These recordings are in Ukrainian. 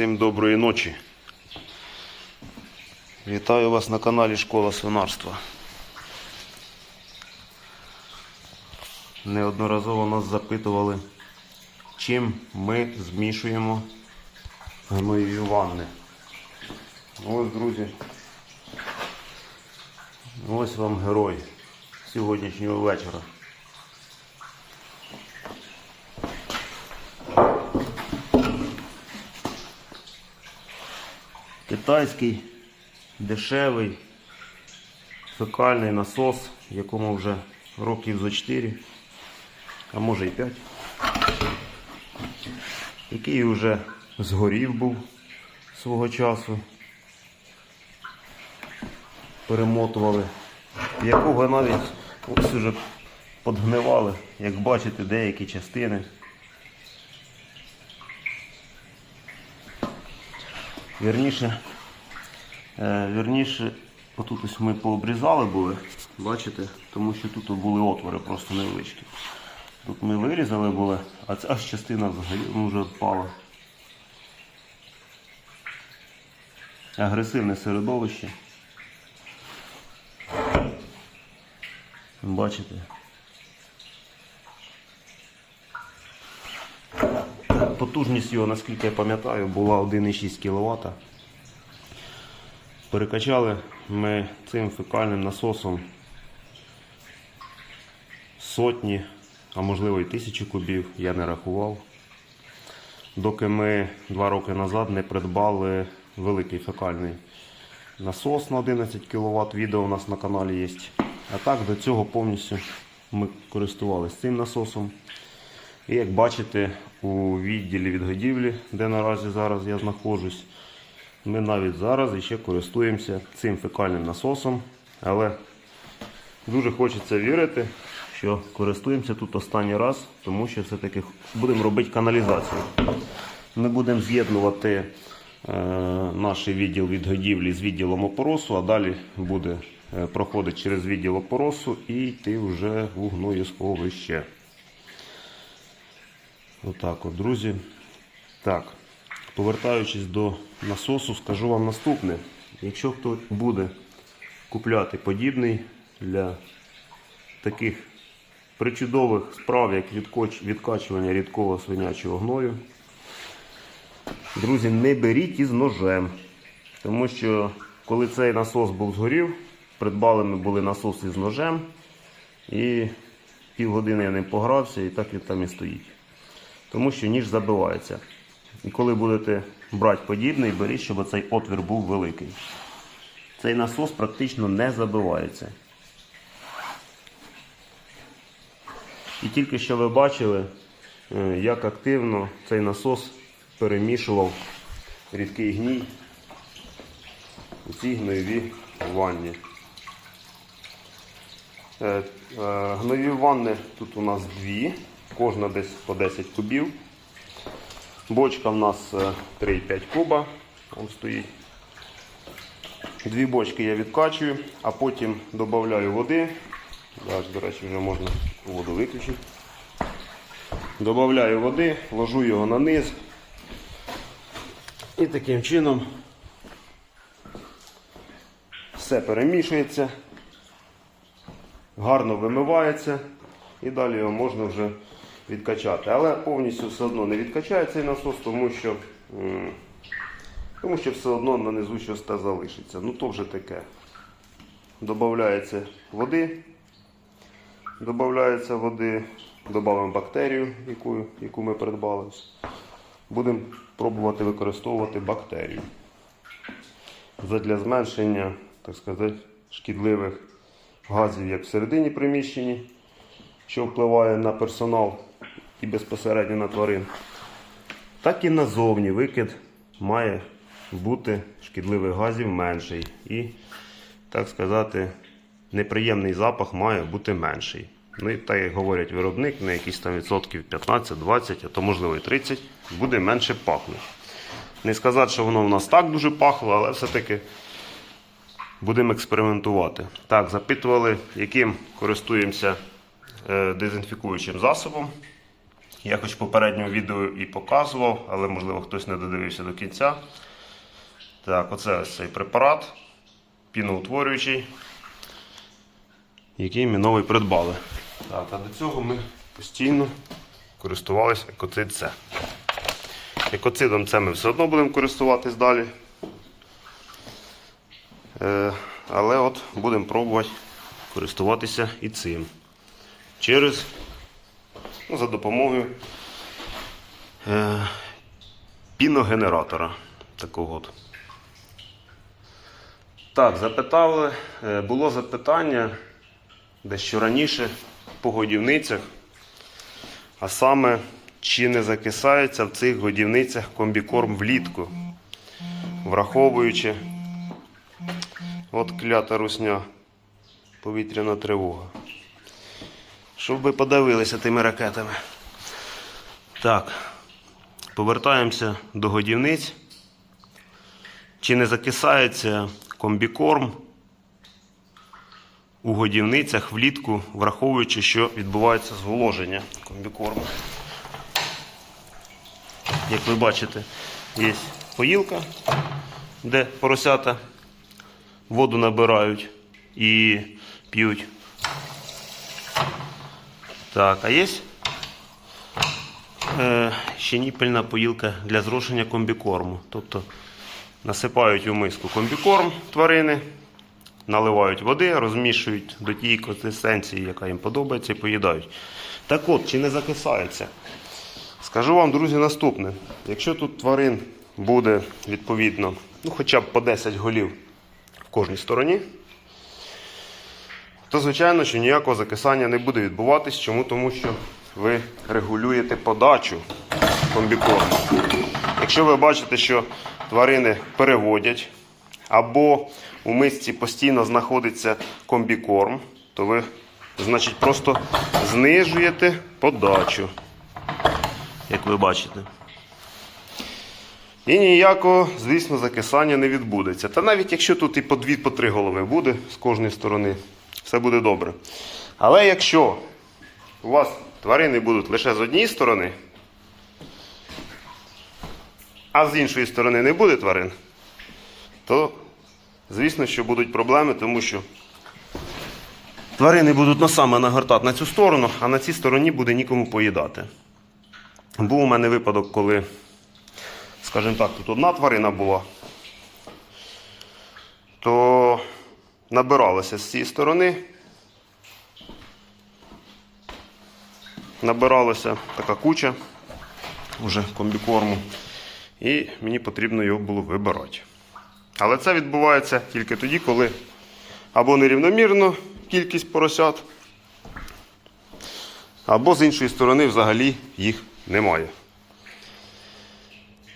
Всім доброї ночі. Вітаю вас на каналі Школа свинарства. Неодноразово нас запитували, чим ми змішуємо гноєві ванни. Ось, друзі. Ось вам герой сьогоднішнього вечора. Китайський дешевий фекальний насос, якому вже років за 4, а може і 5, який вже згорів був свого часу. Перемотували, якого навіть ось уже подгнивали, як бачите, деякі частини. Вірніше, вірніше, отут ось ми пообрізали були, бачите, тому що тут були отвори просто невеличкі. Тут ми вирізали були, а ця аж частина взагалі ну, вже впала. Агресивне середовище. Бачите? Потужність його, наскільки я пам'ятаю, була 1,6 кВт. Перекачали ми цим фекальним насосом сотні, а можливо і тисячі кубів, я не рахував. Доки ми два роки назад не придбали великий фекальний насос на 11 кВт. Відео у нас на каналі є. А так до цього повністю ми користувалися цим насосом. І як бачите, у відділі відгодівлі, де наразі зараз я знаходжусь, ми навіть зараз іще користуємося цим фекальним насосом. Але дуже хочеться вірити, що користуємося тут останній раз, тому що все-таки будемо робити каналізацію. Ми будемо з'єднувати е, наш відділ відгодівлі з відділом опоросу, а далі буде е, проходити через відділ опоросу і йти вже в гноєсховище. Отак от, друзі. Так, повертаючись до насосу, скажу вам наступне. Якщо хто буде купляти подібний для таких причудових справ, як відкачування рідкого свинячого гною, друзі, не беріть із ножем. Тому що коли цей насос був згорів, придбали ми були насос із ножем, і півгодини я ним погрався, і так він там і стоїть тому що ніж забивається. І коли будете брати подібний, беріть, щоб цей отвір був великий. Цей насос практично не забивається. І тільки що ви бачили, е, як активно цей насос перемішував рідкий гній у цій гноєвій ванні. Е, е, Гноєві ванни тут у нас дві, кожна десь по 10 кубів. Бочка в нас е, 3,5 куба. Там стоїть. Дві бочки я відкачую, а потім додаю води. Зараз, до речі, вже можна воду виключити. Додаю води, ложу його на низ. І таким чином все перемішується гарно вимивається і далі його можна вже відкачати. Але повністю все одно не відкачає цей насос, тому що, тому що все одно на низу щось те залишиться. Ну то вже таке. Додається води, додається води, додаємо бактерію, яку, яку ми придбали. Будемо пробувати використовувати бактерію задля зменшення, так сказати, шкідливих газів як всередині приміщення, що впливає на персонал і безпосередньо на тварин, так і назовні викид має бути шкідливих газів менший. І, так сказати, неприємний запах має бути менший. Ну і так як говорять виробник, на якісь там відсотків 15-20, а то можливо і 30, буде менше пахнути. Не сказати, що воно в нас так дуже пахло, але все-таки Будемо експериментувати. Так, запитували, яким користуємося е, дезінфікуючим засобом. Я хоч в попередньому відео і показував, але можливо хтось не додивився до кінця. Так, оце ось цей препарат, піноутворюючий, який ми новий придбали. Так, а до цього ми постійно користувалися екоцид С. Екоцидом це ми все одно будемо користуватись далі. Е, але от будемо пробувати користуватися і цим. Через ну, за допомогою е, піногенератора. Такого от. Так, запитали, е, було запитання дещо раніше по годівницях, а саме, чи не закисається в цих годівницях комбікорм влітку, враховуючи от клята русня, повітряна тривога. Щоб ви подивилися тими ракетами. Так, повертаємося до годівниць. Чи не закисається комбікорм у годівницях влітку, враховуючи, що відбувається зволоження комбікорму? Як ви бачите, є поїлка, де поросята воду набирають і п'ють. Так, а є е, ще ніпельна поїлка для зрошення комбікорму. Тобто насипають у миску комбікорм тварини, наливають води, розмішують до тієї консистенції, яка їм подобається, і поїдають. Так от, чи не закисається? Скажу вам, друзі, наступне. Якщо тут тварин буде відповідно, ну хоча б по 10 голів в кожній стороні, то звичайно, що ніякого закисання не буде відбуватись. Чому? Тому що ви регулюєте подачу комбікорму. Якщо ви бачите, що тварини переводять, або у мисці постійно знаходиться комбікорм, то ви, значить, просто знижуєте подачу, як ви бачите. І ніякого, звісно, закисання не відбудеться. Та навіть якщо тут і по дві, по три голови буде з кожної сторони, все буде добре. Але якщо у вас тварини будуть лише з однієї сторони, а з іншої сторони не буде тварин, то звісно, що будуть проблеми, тому що тварини будуть на саме нагортати на цю сторону, а на цій стороні буде нікому поїдати. Був у мене випадок, коли, скажімо так, тут одна тварина була, то набиралося з цієї сторони. Набиралася така куча вже комбікорму, і мені потрібно його було вибирати. Але це відбувається тільки тоді, коли або нерівномірно кількість поросят, або з іншої сторони взагалі їх немає.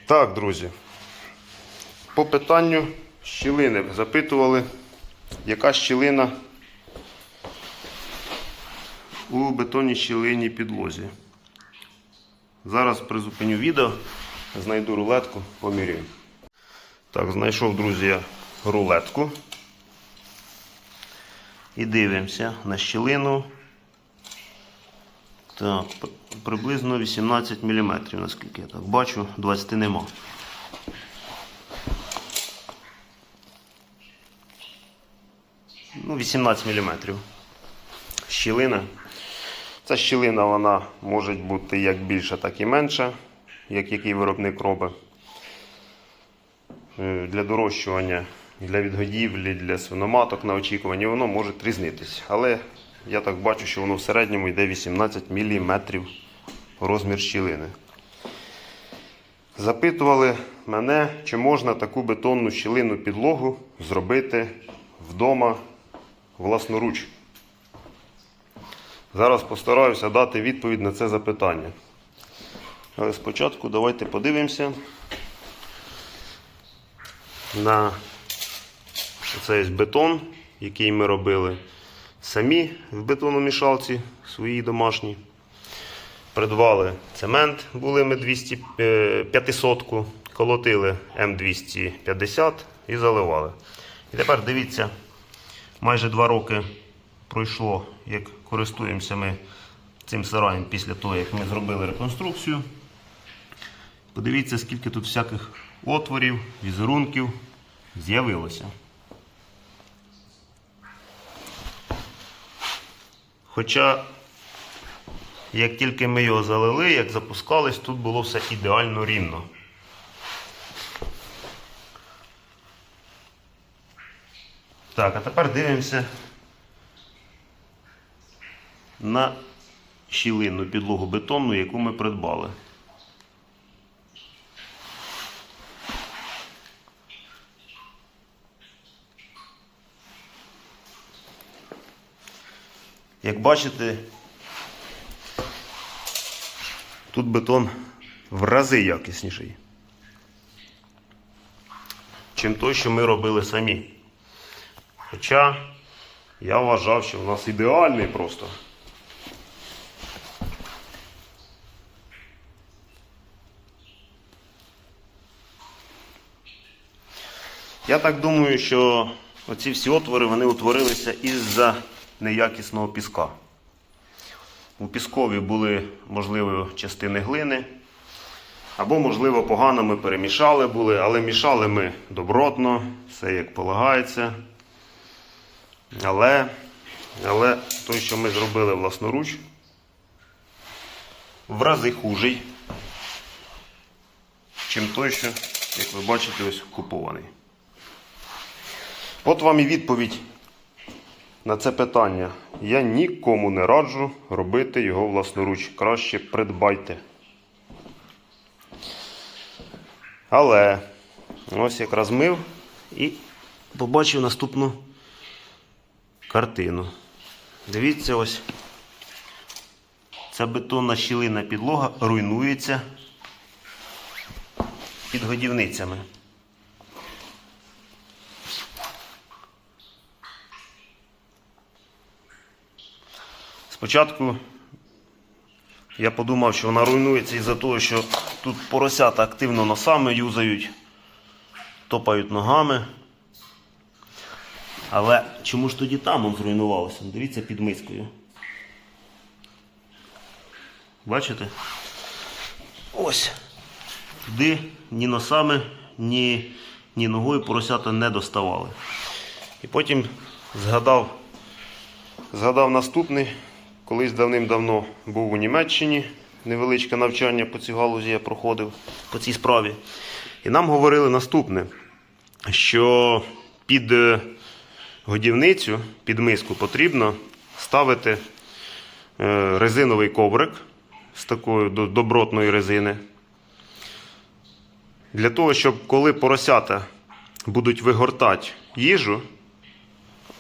Так, друзі. По питанню щілини запитували, яка щілина у бетонній щілині підлозі. Зараз призупиню відео, знайду рулетку, поміряю. Так, знайшов, друзі, рулетку. І дивимося на щілину. Так, приблизно 18 мм, наскільки я так бачу, 20 нема. Ну, 18 мм. Щілина. Ця щілина вона може бути як більша, так і менша, як який виробник робить. Е, Для дорощування, для відгодівлі, для свиноматок на очікуванні воно може різнитись. Але я так бачу, що воно в середньому йде 18 мм розмір щілини. Запитували мене, чи можна таку бетонну щілину підлогу зробити вдома власноруч. Зараз постараюся дати відповідь на це запитання. Але спочатку давайте подивимося на цей бетон, який ми робили самі в бетономішалці своїй домашній. Придбали цемент, були ми 200, е, 500, колотили М250 і заливали. І тепер дивіться, майже два роки пройшло, як користуємося ми цим сараєм після того, як ми зробили реконструкцію. Подивіться, скільки тут всяких отворів, візерунків з'явилося. Хоча, як тільки ми його залили, як запускались, тут було все ідеально рівно. Так, а тепер дивимося на щілинну підлогу бетонну, яку ми придбали. Як бачите, тут бетон в рази якісніший, чим той, що ми робили самі. Хоча я вважав, що в нас ідеальний просто. Я так думаю, що оці всі отвори вони утворилися із-за неякісного піска. У піскові були, можливо, частини глини, або, можливо, погано ми перемішали були, але мішали ми добротно, все як полагається. Але, але той, що ми зробили власноруч, в рази хужий, чим той, що, як ви бачите, ось купований. От вам і відповідь на це питання. Я нікому не раджу робити його власноруч. Краще придбайте. Але ось якраз мив і побачив наступну картину. Дивіться, ось ця бетонна щілина підлога руйнується під годівницями. Спочатку я подумав, що вона руйнується із-за того, що тут поросята активно носами юзають, топають ногами. Але чому ж тоді там он зруйнувалося? Дивіться під мискою. Бачите? Ось. Туди ні носами, ні, ні ногою поросята не доставали. І потім згадав, згадав наступний. Колись давним-давно був у Німеччині. Невеличке навчання по цій галузі я проходив по цій справі. І нам говорили наступне, що під е, годівницю, під миску потрібно ставити е, резиновий коврик з такої до- добротної резини. Для того, щоб коли поросята будуть вигортати їжу,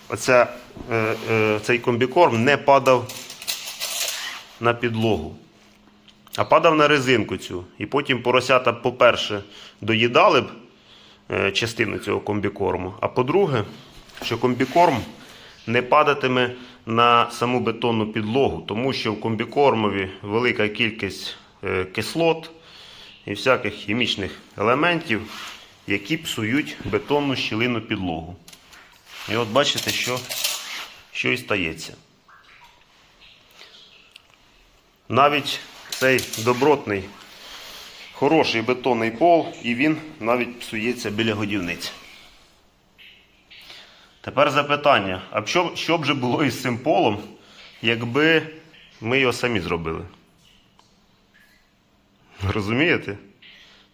оця, е, е, цей комбікорм не падав на підлогу, а падав на резинку цю. І потім поросята, по-перше, доїдали б частину цього комбікорму, а по-друге, що комбікорм не падатиме на саму бетонну підлогу, тому що в комбікормові велика кількість е, кислот і всяких хімічних елементів, які псують бетонну щілину підлогу. І от бачите, що, що і стається. Навіть цей добротний, хороший бетонний пол, і він навіть псується біля годівниць. Тепер запитання: а що, що б же було із цим полом, якби ми його самі зробили? Розумієте?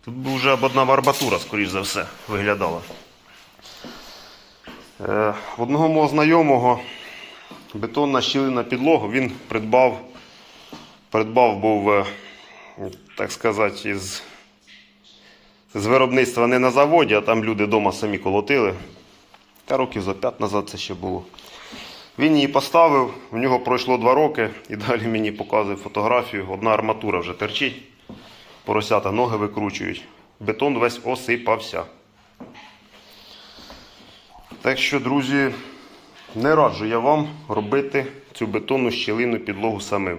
Тут би вже одна арматура, скоріш за все, виглядала. Е, одного мого знайомого бетонна щілина підлогу він придбав, придбав був, е, так сказати, із, з виробництва не на заводі, а там люди вдома самі колотили. Та років за п'ять назад це ще було. Він її поставив, в нього пройшло два роки і далі мені показує фотографію. Одна арматура вже терчить, поросята ноги викручують. Бетон весь осипався. Так що, друзі, не раджу я вам робити цю бетонну щілину підлогу самим.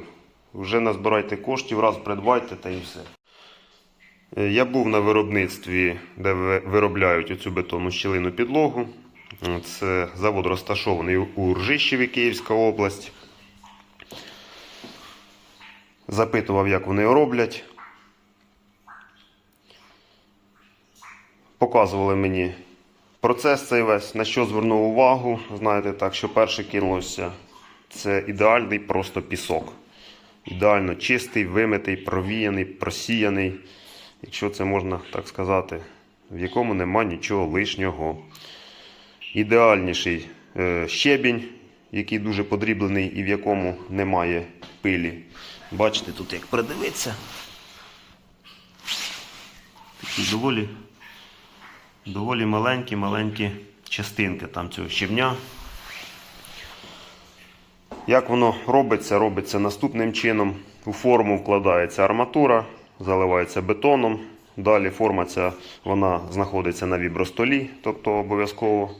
Вже назбирайте коштів, раз придбайте та і все. Е, Я був на виробництві, де виробляють оцю бетонну щілину підлогу. Це завод розташований у Ржищеві, Київська область. запитував, як вони роблять. Показували мені процес цей весь, на що звернув увагу. Знаєте, так, що перше кинулося це ідеальний просто пісок. Ідеально чистий, вимитий, провіяний, просіяний, якщо це можна так сказати, в якому нема нічого лишнього. Ідеальніший е, щебінь, який дуже подріблений і в якому немає пилі. Бачите, тут як придивитися. Такі доволі, доволі маленькі, маленькі частинки там цього щебня. Як воно робиться? Робиться наступним чином. У форму вкладається арматура, заливається бетоном. Далі форма ця вона знаходиться на вібростолі, тобто обов'язково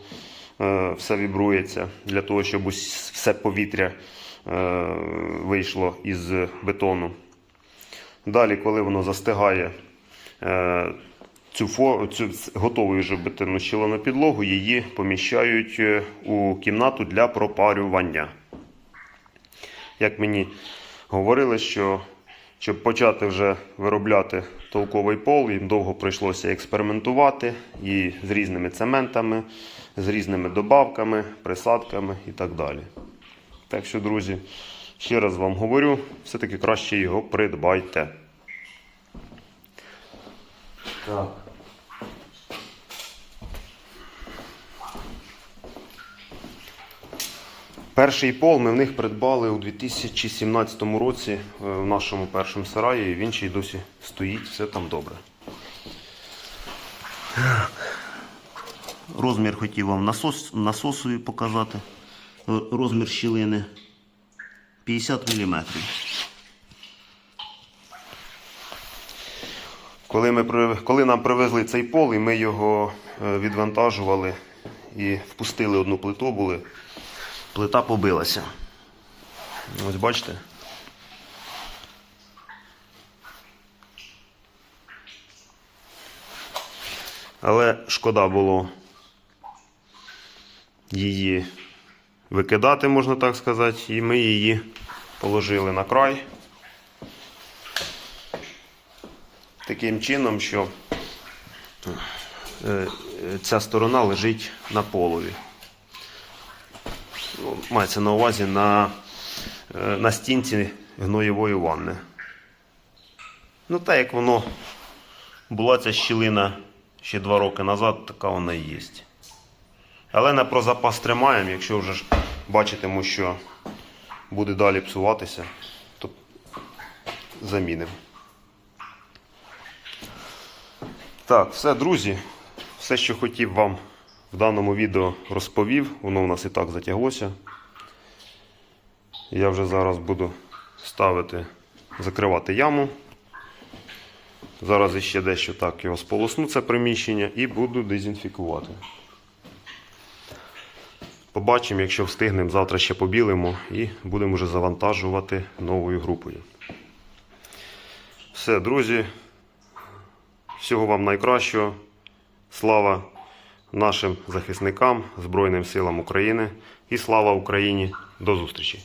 е, все вібрується для того, щоб все повітря е, вийшло із бетону. Далі, коли воно застигає, е, цю, цю готову вже бетонну щілину підлогу, її поміщають у кімнату для пропарювання. Як мені говорили, що щоб почати вже виробляти толковий пол, їм довго прийшлося експериментувати і з різними цементами, з різними добавками, присадками і так далі. Так що, друзі, ще раз вам говорю, все-таки краще його придбайте. Так. Перший пол ми в них придбали у 2017 році е, в нашому першому сараї, і він ще й досі стоїть, все там добре. Розмір хотів вам насос, насосові показати. Е, Розмір щілини 50 мм. Коли, ми, коли нам привезли цей пол, і ми його е, відвантажували і впустили одну плиту, були, плита побилася. Ось бачите. Але шкода було її викидати, можна так сказати, і ми її положили на край. Таким чином, що е, е, ця сторона лежить на полові. Мається на увазі на, е, на стінці гноєвої ванни. Ну, так як воно була ця щілина ще два роки назад, така вона і є. Але на про запас тримаємо, якщо вже ж бачитиму, що буде далі псуватися, то замінимо. Так, все, друзі. Все, що хотів вам в даному відео розповів, воно у нас і так затяглося. Я вже зараз буду ставити, закривати яму. Зараз іще дещо так його сполосну, це приміщення, і буду дезінфікувати. Побачимо, якщо встигнемо, завтра ще побілимо і будемо вже завантажувати новою групою. Все, друзі. Всього вам найкращого. Слава нашим захисникам, Збройним силам України і слава Україні. До зустрічі!